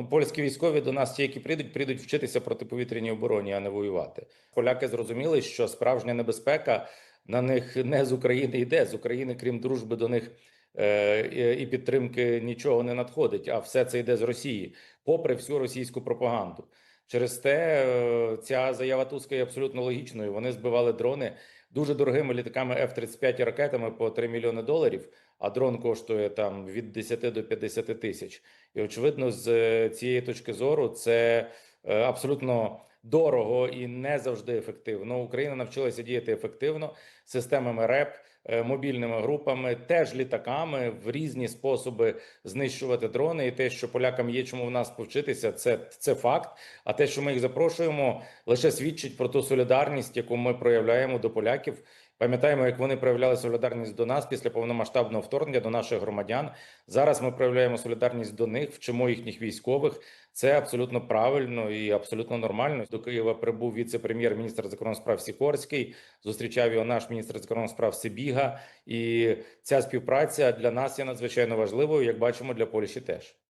Ну, польські військові до нас, ті, які прийдуть, прийдуть вчитися протиповітряній обороні, а не воювати. Поляки зрозуміли, що справжня небезпека на них не з України йде. З України, крім дружби, до них е, і- підтримки нічого не надходить. А все це йде з Росії, попри всю російську пропаганду. Через те е, ця заява Туска є абсолютно логічною. Вони збивали дрони дуже дорогими літаками F-35 і ракетами по 3 мільйони доларів. А дрон коштує там від 10 до 50 тисяч. І очевидно, з е, цієї точки зору це е, абсолютно дорого і не завжди ефективно. Україна навчилася діяти ефективно системами РЕП, мобільними групами, теж літаками в різні способи знищувати дрони. І те, що полякам є чому в нас повчитися, це, це факт. А те, що ми їх запрошуємо, лише свідчить про ту солідарність, яку ми проявляємо до поляків. Пам'ятаємо, як вони проявляли солідарність до нас після повномасштабного вторгнення до наших громадян. Зараз ми проявляємо солідарність до них, вчимо їхніх військових. Це абсолютно правильно і абсолютно нормально. До Києва прибув віце-прем'єр-міністр закордонних справ Сікорський. Зустрічав його наш міністр закордонних справ Сибіга. І ця співпраця для нас є надзвичайно важливою, як бачимо, для Польщі теж.